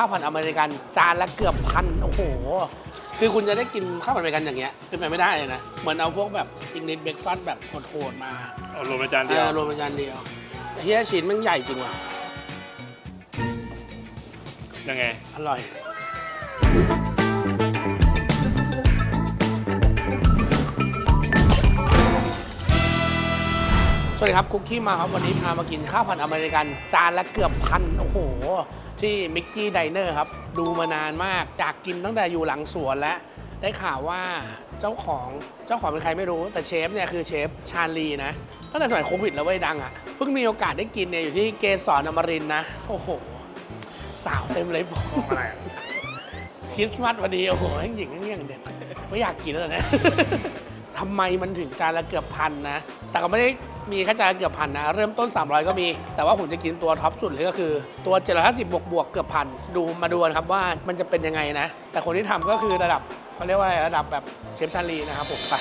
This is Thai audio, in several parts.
ข้าวผัดอเมริกันจานละเกือบพันโอ้โห คือคุณจะได้กินข้าวผัดอเมริกันอย่างเงี้ยเป็นไปไม่ได้เลยนะ เหมือนเอาพวกแบบอิงลิชเบรกฟาสต์แบบโหดๆมาเอารวมเป็นจานเอเดียวอรวมเป็นจานเดียวเฮียชิ้นมันใหญ่จริงว่ะยังไง อร่อย สวัสดีครับคุกกี้มาครับวันนี้พามากินข้าวผัดอเมริกัน จานละเกือบพันโอ้โห ที่มิกกี้ไดเนอร์ครับ ดูมานานมากอยากกินตั้งแต่อยู่หลังสวนแล้ว ได้ข่าวว่าเจ้าของเจ้าของเป็นใครไม่รู้แต่เชฟเนี่ยคือเชฟชาลีนะตั้งแต่สมัยโควิดแล้วเว้ยดังอะเพิ่งมีโอกาสได้กินเนี่ยอยู่ที่เกสรอมรินทร์นะ โอ้โห สาวเต็มเลยบอกอะไรคริสต์มาสวันนี้โอ้โหทั้งหญิงทั้งอย่างเด็ดไม่อยากกินแล้วนะทำไมมันถึงจานละเกือบพันนะ แต่ก็ไม่ได้ มีค่จานละเกือบพันนะ เริ่มต้น 300 ก็มี แต่ว่าผมจะกินตัวท็อปสุดเลยก็คือ ตัว 750 บวกบวกเกือบพันดูมาดูกันครับว่ามันจะเป็นยังไงนะ แต่คนที่ทำก็คือระดับเขาเรียกว่าอะไรระดับแบบเชฟชาลีนะครับผมไป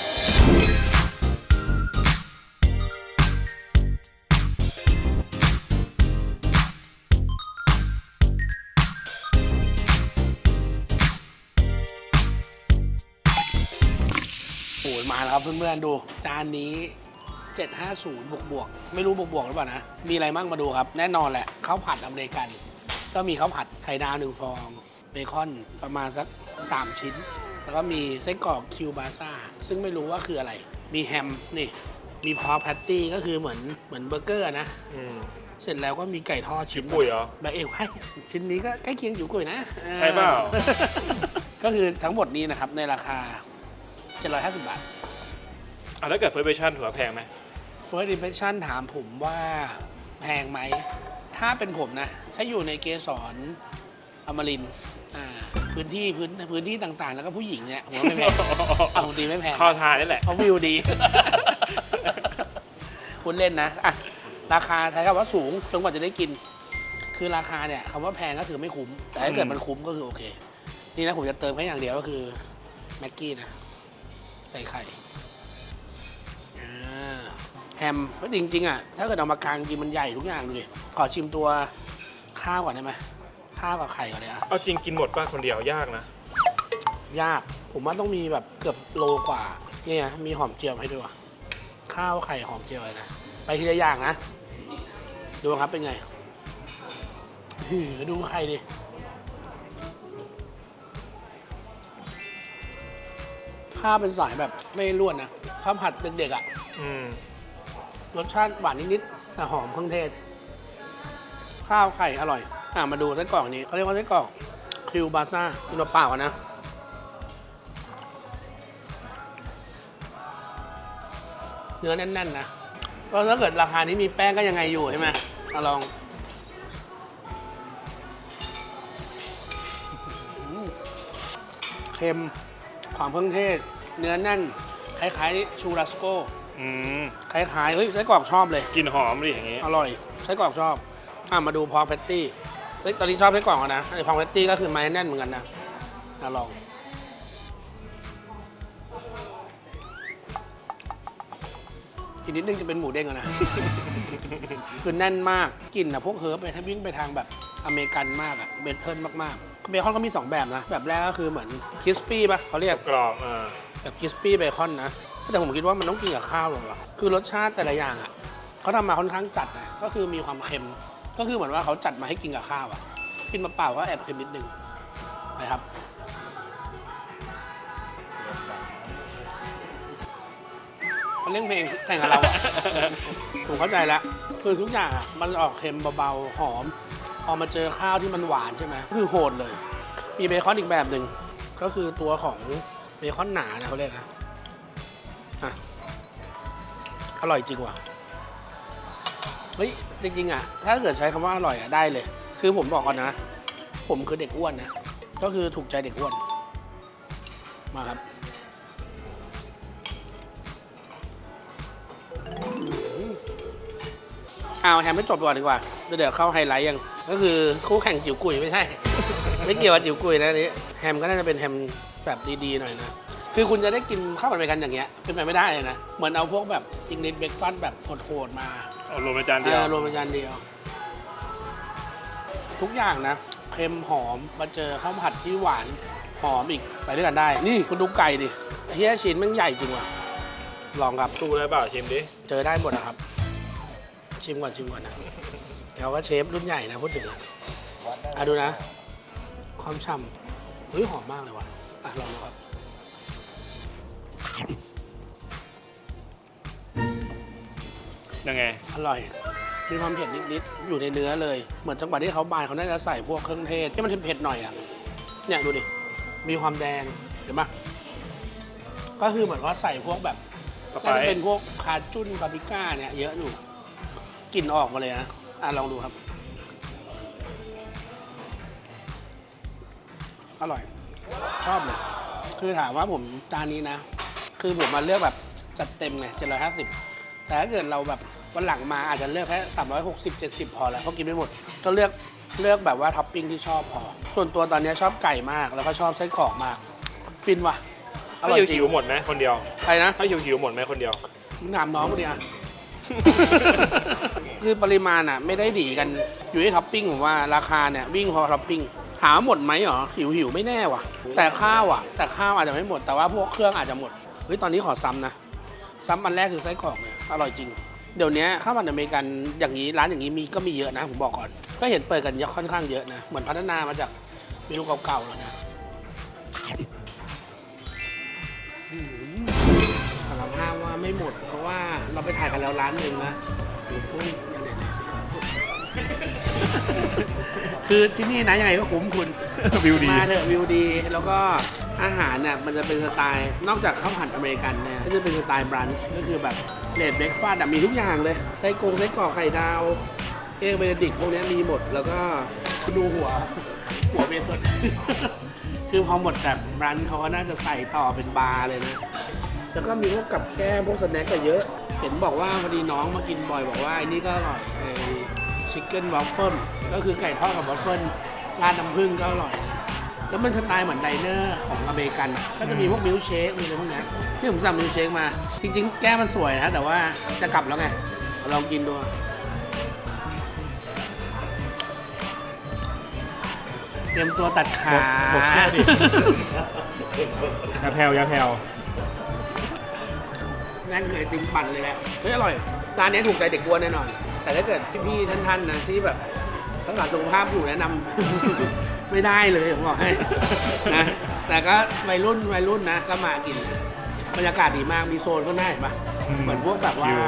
มาแล้วครับเพื่อนๆดูจานนี้ 750 บวกบวกๆไม่รู้บวกบวกๆหรือเปล่านะ มีอะไรมั่งมาดูครับ แน่นอนแหละข้าวผัดอเมริกัน ก็มีข้าวผัดไข่ดาวหนึ่งฟอง เบคอนประมาณสัก 3 ชิ้น แล้วก็มีไส้กรอกคิวบาซ่า ซึ่งไม่รู้ว่าคืออะไร มีแฮมนี่มีพอแพตตี้ก็คือเหมือนเหมือนเบอร์เกอร์นะ อืมเสร็จแล้วก็มีไก่ทอดชิชิ้ปนปุ๋ยเหรอ แบบเอวให้ชิ้นนี้ก็ใกล้เคียงอยู่กุยนะใช่เปล่า ก็คือทั้งหมดนี้นะครับในราคา 750 บาท อะแล้วเกิดเฟอร์เบชั่นถือว่าแพงไหม First impression ถามผมว่าแพงไหม ถ้าเป็นผมนะ ถ้าอยู่ในเกสรอมรินทร์อ่าพื้นที่พื้นพื้นที่ต่างๆ แล้วก็ผู้หญิงเนี่ยผมว่าไม่แพง เอาดีไม่แพง เข้าทานนี่แหละ เพราะวิวดี คุณเล่นนะอะราคาใช้คำว่าสูงจนกว่าจะได้กิน คือราคาเนี่ยคำว่าแพงก็คือไม่คุ้ม แต่ถ้าเกิดอืมมันคุ้มก็คือโอเค นี่นะผมจะเติมแค่อย่างเดียวก็คือแม็กกี้นะ ใส่ไข่อ่า แฮมก็จริงๆอะถ้าเกิดเอามากลางจริงมันใหญ่ทุกอย่างดูดิขอชิมตัวข้าวก่อนได้ไหมข้าวกับไข่ก่อนเลยอะเอาจริงกินหมดป่ะคนเดียวยากนะ ยากผมว่าต้องมีแบบเกือบโลกว่า เนี่ยมีหอมเจียวให้ด้วยว่ะข้าวไข่หอมเจียวเลยนะไปทีละอย่างนะ ดูครับเป็นไงหือดูไข่ดิข้าวเป็นสายแบบไม่ร่วนนะข้าวผัดเด็กๆอะ อืม รสชาติหวานนิดๆแต่หอมเครื่องเทศ ข้าวไข่อร่อย อะมาดูไส้กรอกนี้เขาเรียกว่าไส้กรอกคิวบาซ่ากินเปล่ากันนะเนื้อแน่นๆนะก็ถ้าเกิดราคานี้มีแป้งก็ยังไงอยู่ใช่ไหมมาลองเค็มหอมเครื่งเทศ เนื้อแน่น คล้ายๆ ชูราสโก อืมคล้ายๆเฮ้ยไส้กรอกชอบเลย กลินหอมดิอย่างงี้ อร่อยไส้กรอกชอบ อะมาดูพอแพตตี้เฮ้ยตอนนี้ชอบไส้กรอกอะนะไอ้พอแพตตี้ก็คือไม้แน่นเหมือนกันนะอะลองอีกนิดนึงจะเป็นหมูเด้งแล้วนะ คือแน่นมากกลิ่นอะพวกเฮิร์บไปถ้าวิ่งไปทางแบบอเมริกันมากอะเบเทิลมากๆเบคอนก็มี 2 แบบนะ แบบแรกก็คือเหมือนคริสปี้ป่ะเขาเรียกกรอบอ่าแบบคริสปี้เบคอนนะ แต่ผมคิดว่ามันต้องกินกับข้าวเลยว่ะคือรสชาติแต่ละอย่างอะเขาทำมาค่อนข้างจัดนะก็คือมีความเค็ม ก็คือเหมือนว่าเขาจัดมาให้กินกับข้าวอะ กินมาเปล่าก็แอบเค็มนิดนึงนะครับมันเล่นเพลงแข่งกับเราอะผมเข้าใจแล้วคือทุกอย่างอะมันออกเค็มเบาๆ หอม พอมาเจอข้าวที่มันหวานใช่ไหมก็คือโหดเลย มีเบคอนอีกแบบหนึ่ง ก็คือตัวของเบคอนหนาเนี่ยเขาเรียกนะ อะอร่อยจริงว่ะ เฮ้ย จริง ๆ อะ ถ้าเกิดใช้คำว่าอร่อยอะได้เลย คือผมบอกก่อนนะ ผมคือเด็กอ้วนนะ ก็คือถูกใจเด็กอ้วน มาครับเอาแฮมไม่จบก่อนดีกว่า เดี๋ยวเข้าไฮไลท์ยัง ก็คือคู่แข่งจิ๋วกุยไม่ใช่ ไม่เกี่ยวกับจิ๋วกุยนะนี้แฮมก็น่าจะเป็นแฮมแบบดีๆหน่อยนะ คือคุณจะได้กินข้าวผัดอเมริกันอย่างเงี้ยเป็นไปไม่ได้เลยนะ เหมือนเอาพวกแบบอิงลิชเบรกฟาสต์แบบโหดๆมาเอารวมเป็นจานเอเดียวอรวมเป็นจานเดียว ทุกอย่างนะเคเค็มหอมมาเจอข้าวผัดที่หวานหอมอีกใส่ด้วยกันได้ นี่คุณดูไก่ดิเฮียชิ้นมันใหญ่จริงว่ะลองครับ สู้ได้เปล่าชิมดิ เจอได้หมดนะครับ ชิมก่อนชิมก่อนนะเดี๋ยวว่าเชฟรุ่นใหญ่นะพูดถึงอะอะดูนะ ความฉ่ำเฮ้ยหอมมากเลยว่ะอะลองดูครับ ยังไง อร่อย มีความเผ็ดนิดๆ อยู่ในเนื้อเลย เหมือนจังหวะที่เขาบานเขาน่าจะใส่พวกเครื่องเทศที่มันเผ็ดๆหน่อยอะ เนี่ยดูดิ มีความแดง เห็นปะก็คือเหมือนว่าใส่พวกแบบสไป น่าจะซ์เป็นพวกคาจุนปาปริก้าเนี่ยเยอะอยู่ กลิ่นออกมาเลยนะ อะลองดูครับ อร่อย ชอบเลย คือถามว่าผมจานนี้นะ คือผมมาเลือกแบบจัดเต็มไงเจ็ดร้อยห้าสิบแต่ถ้าเกิดเราแบบ วันหลังมาอาจจะเลือกแค่สามร้อยหกสิบเจ็ดสิบพอแล้วเพราะกินไม่หมด ก็เลือกเลือกแบบว่าท็อปปิ้งที่ชอบพอ ส่วนตัวตอนนี้ชอบไก่มากแล้วก็ชอบไส้กรอกมาก ฟินว่ะอถ้าร่อยจริหิงวๆหมดไหมคนเดียว ใครนะถ้าหิวๆหมดไหมคนเดียว มึงถามน้องกูดิอะ คือปริมาณอะ ไม่ได้ดีกันอยู่ที่ท็อปปิ้งผมว่าราคาเนี่ยวิ่งพอท็อปปิ้งถามว่าหมดไหมเหรอหิวหิวไม่แน่ว่ะ แต่ข้าวอะ แต่ข้าวอาจจะไม่หมดแต่ว่าพวกเครื่องอาจจะหมดเฮ้ยตอนนี้ขอซ้ำนะซ้ำอันแรกคือไส้กรอกเลยอร่อยจริง เดี๋ยวนี้ข้าวผัดอเมริกันอย่างนี้ร้านอย่างนี้มีก็มีเยอะนะผมบอกก่อน ก็เห็นเปิดกันเยอะค่อนข้างเยอะนะ เหมือนพัฒนามาจากเมนูเก่าๆแล้วนะอืมสารภาพว่าไม่หมด เพราะว่าเราไปถ่ายกันแล้วร้านหนึ่งนะโอ้ยอย่าเด็ดเลยสิคือที่นี่นะยังไงก็คุ้มคุณวิวดีมาเถอะวิวดีแล้วก็ อาหารเนี่ยมันจะเป็นสไตล์นอกจากข้าวผัดอเมริกันเนี่ยก็จะเป็นสไตล์บรันช์ก็คือแบบเลดเบรกฟาสต์มีทุกอย่างเลยไส้กรงไส้กรอกไข่ดาวเอ็กเบนดิกพวกนี้มีหมดแล้วก็ดูหัวหัวเบสดคือพอหมดแบบบรันช์เขาก็น่าจะใส่ต่อเป็นบาร์เลยนะ แล้วก็มีพวกกับแก้มพวกสแน็คก็เยอะ เห็นบอกว่าพอดีน้องมากินบ่อยบอกว่าไอ้นี่ก็อร่อยไอ้ชิคเก้นวอฟเฟิลก็คือไก่ทอดกับวอฟเฟิลราดน้ำผึ้งก็อร่อย แล้วมันสไตล์เหมือนไดเนอร์ของอเมริกัน ก็จะมีพวกมิลค์เชค มีอะไรพวกเนี้ยที่ผมสั่งมิลค์เชคมา จริงๆ แก้วมันสวยนะ แต่ว่าจะกลับแล้วไง ลองกินดู เตรียมตัวตัดขาหมดแค่ดิ ยาแผ่วยาแผ่วนั่นคือไอติมปั่นเลยแหละเฮ้ยอร่อย ร้านนี้ถูกใจเด็กอ้วนแน่นอน แต่ถ้าเกิดพี่ๆท่านๆนะที่แบบรักษาสุขภาพอยู่แนะนำ ไม่ได้เลยผมบอกให้นะแต่ก็วัยรุ่นวัยรุ่นนะก็มากินนะบรรยากาศดีมากมีโซนก็น่าเห็นปะอืมเหมือนพวกแบบว่าวิว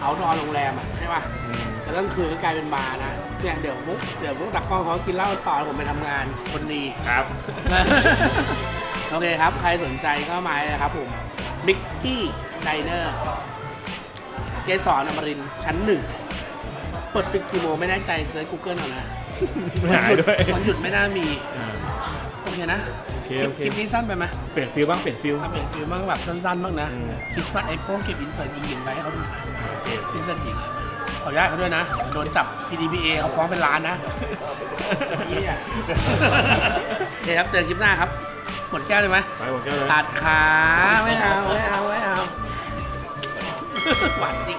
เอาดอนโรงแรมอะใช่ปะอืมแล้วกลางคืนก็กลายเป็นบาร์นะเนี่ยเดี๋ยวมุกเดี๋ยวมุกตักกล้องเขากินเหล้าต่อแล้วผมไปทำงานคนดี ครับ โอเคครับ ใครสนใจก็มาเลยนะครับผมมิกกี้ไดเนอร์เจสอนอมรินทร์ชั้นหนึ่ง เปิดปิดกี่โมงไม่แน่ใจเซิร์ช Google เอานะไม่ หายด้วยวันหยุดไม่น่ามีอ่าโอเคนะโอเคคลิปโอเค คลิปนี้สั้นไปไหมเปลี่ยนฟิลบ้างเปลี่ยนฟิล ทำเป็นฟิลบ้างแบบสั้นๆบ้างนะอืม คริสต์มาสไอโฟนเก็บอินเสิร์ตหญิงๆไว้ให้เขาดูหน่อยโอเค อินเสิร์ตหญิงขออนุญาตเขาด้วยนะเดี๋ยวโดนจับ PDPA เขาฟ้องเป็นล้านนะเหี้ยโอเคครับเจอคลิปหน้าครับหมดแก้วเลยไหม ไปหมดแก้วเลย ตัดขาไม่เอา ไม่เอา ไม่เอา หวานจริง